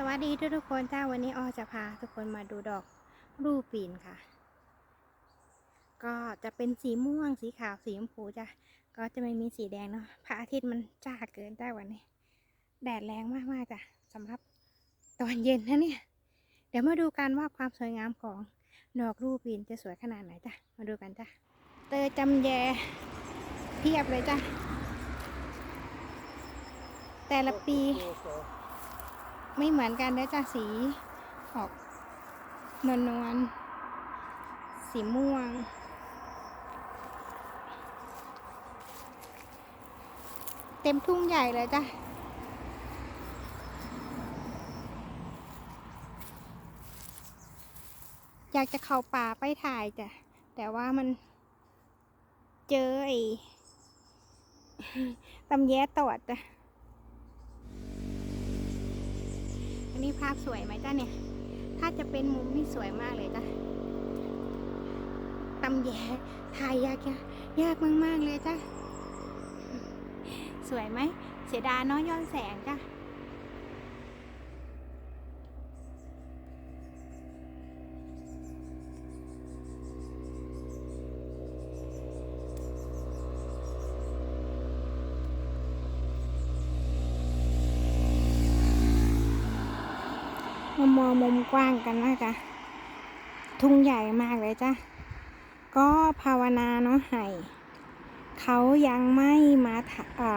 สวัสดีทุกทุกคนจ้าวันนี้ออจะพาทุกคนมาดูดอกรูปปีนค่ะ ก็จะเป็นสีม่วงสีขาวสีชมพูจ้ะก็จะไม่มีสีแดงเนาะพระอาทิตย์มันจ้าเกินได้วันนี้ แดดแรงมากๆจ้ะสำหรับตอนเย็นนะเนี่ย เดี๋ยวมาดูกันว่าความสวยงามของดอกรูปปีนจะสวยขนาดไหนจ้ะมาดูกันจ้ะเตอจำแยเพียบเลยจ้ะแต่ละปี ไม่เหมือนกันนะจ๊ะสีออกนวลนวลๆสีม่วง เต็มทุ่งใหญ่เลยจ้ะอยากจะเข้าป่าไปถ่ายจ้ะแต่ว่ามันเจอไอ้ตำแย้ตอดจ้ะ อั นี่ภาพสวยไหมจ้าเนี่ย ถ้าจะเป็นมุมนี่สวยมากเลยจ้ะตำแยถ่ายยากยากยากมากๆเลยจ้ะ สวยไหม เสียดายเน้อยย้อนแสงจ้ะ มองมุมกว้างกันนะจ๊ะทุ่งใหญ่มากเลยจ้ะก็ภาวนาเนาะให้เขายังไม่มาถ่า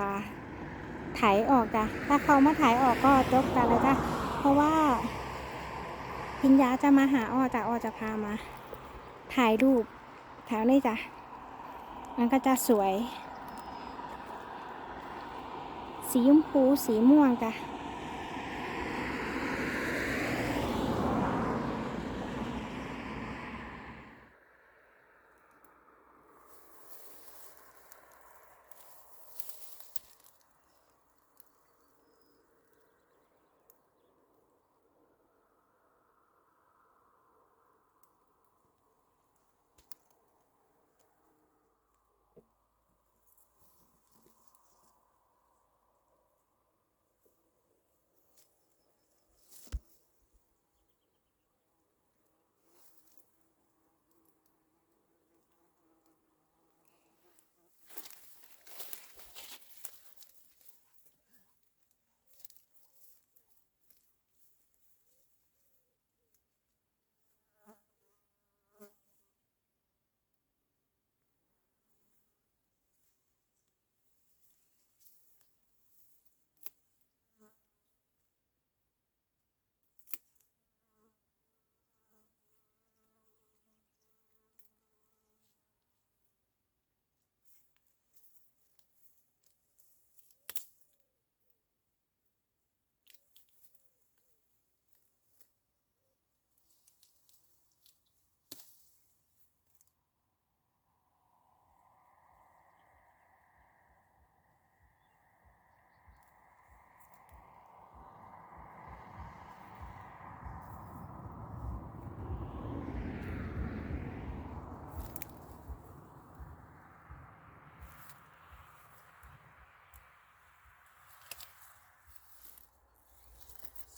ไถออกจ้ะถ้าเขามาไถออกก็จบกันแล้วจ้ะเพราะว่าพิญญาจะมาหาอ้อจ้ะอ้อจะพามา ถ่ายรูปแถวนี้จ้ะมันก็จะสวย สีชมพูสีม่วงจ้ะ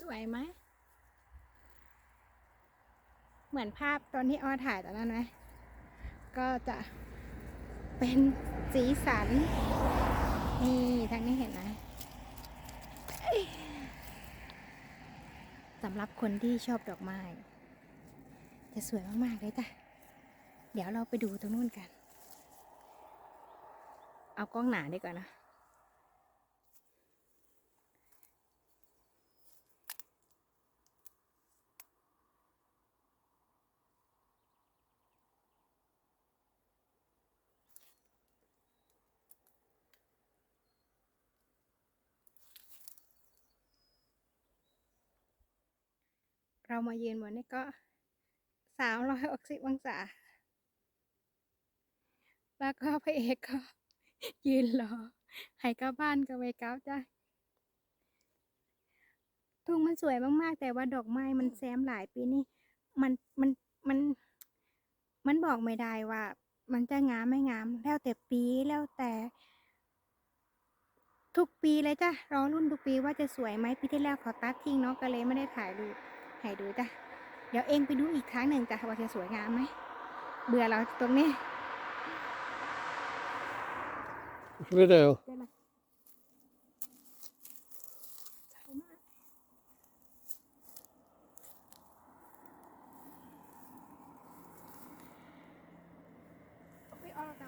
สวยไหม เหมือนภาพตอนที่อ้อถ่ายตอนนั้นไหม ก็จะเป็นสีสัน นี่ทางนี้เห็นไหมสำหรับคนที่ชอบดอกไม้ จะสวยมาก ๆ เลยจ้ะ เดี๋ยวเราไปดูตรงนู้นกัน เอากล้องหนาดีกว่านะ เรามายืนบนนี้ก็สามร้อยหกสิบองศา แล้วก็พระเอกก็ ยืนรอให้กลับบ้านก็ไปกลับจ้ะทุ่งมันสวยมากๆ แต่ว่าดอกไม้มันแซมหลายปีนี่มันมันมัน มันบอกไม่ได้ว่า มันจะงามไม่งาม แล้วแต่ปีแล้วแต่ ทุกปีเลยจ้ะรอรุ่นทุกปีว่าจะสวยไหมปีที่แล้วขอตัดทิ้งเนาะก็เลยไม่ได้ถ่ายดูป ให้ดูจ้ะ เดี๋ยวเองไปดูอีกครั้งหนึ่งจ้ะว่าจะสวยงามไหม เบื่อเราตรงนี้ Vidéo. ได้ไหมสวยมากไปเอาเรา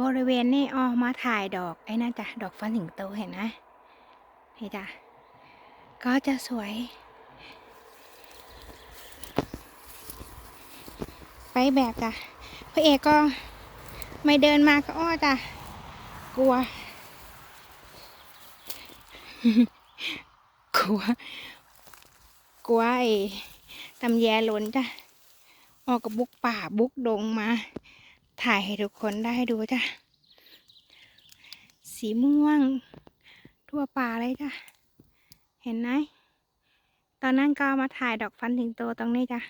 บริเวณนี่ออมาถ่ายดอกไอ้นั่นจ้ะดอกฟันสิงโตเห็นนะเห็นจ้ะก็จะสวย ไปแบบจ้ะพระเอกก็ไม่เดินมาก็อ้อจ้ะกลัว กลัว กลัวไอ้ตำแยหล้นจ้ะ ออกกับบุกป่าบุกดงมา ถ่ายให้ทุกคนได้ดูจ้ะ สีม่วง ทั่วป่าเลยจ้ะ เห็นไหม ตอนนั้นก็มาถ่ายดอกฟันถึงโตตรงนี้จ้ะ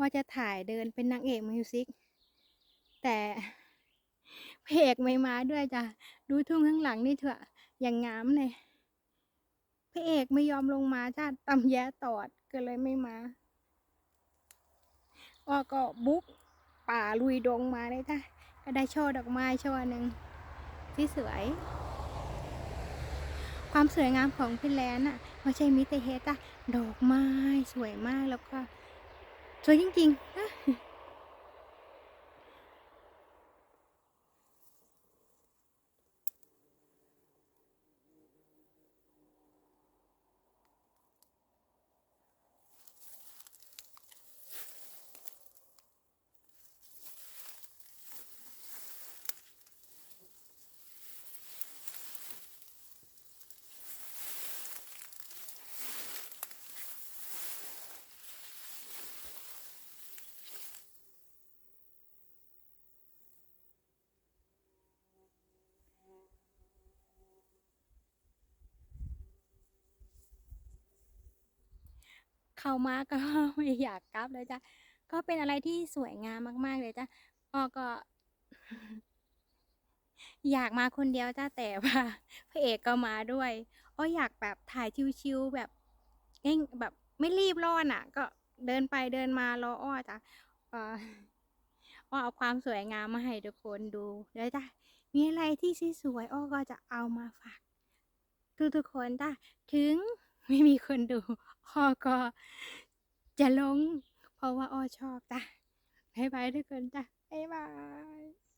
ว่าจะถ่ายเดินเป็นนางเอกมิวสิกแต่พระเอกไม่มาด้วยจ้ะดูทุ่งข้างหลังนี่เถอะอย่างงามเลยพระเอกไม่ยอมลงมาจ้ะตำแย่ตอดก็เลยไม่มาว่าก็บุกป่าลุยดงมาเลยจ้ะก็ได้ช่อดอกไม้ช่อหนึ่งที่สวย ความสวยงามของฟินแลนด์น่ะไม่ใช่มิเตเฮจ้ะดอกไม้สวยมากแล้วก็ สวยจริงๆ เข้ามาก็ไม่อยากกลับเลยจ้ะก็เป็นอะไรที่สวยงามมาก ๆ เลยจ้ะอ้อก็ อยากมาคนเดียวจ้ะแต่ว่าพระเอกก็มาด้วยอ้ออยากแบบถ่ายชิวๆแบบเง่งแบบไม่รีบร้อนอะ ก็เดินไปเดินมารออ้อจ้ะอ้อเอาความสวยงามมาให้ทุกคนดูแล้วจ้ะมีอะไรที่สวยๆอ้อก็จะเอามาฝากทุกๆคนจ้ะถึง ไม่มีคนดูอ้อก็จะลง เพราะว่าอ้อชอบจ้ะบายบายทุกคนจ้ะบายบาย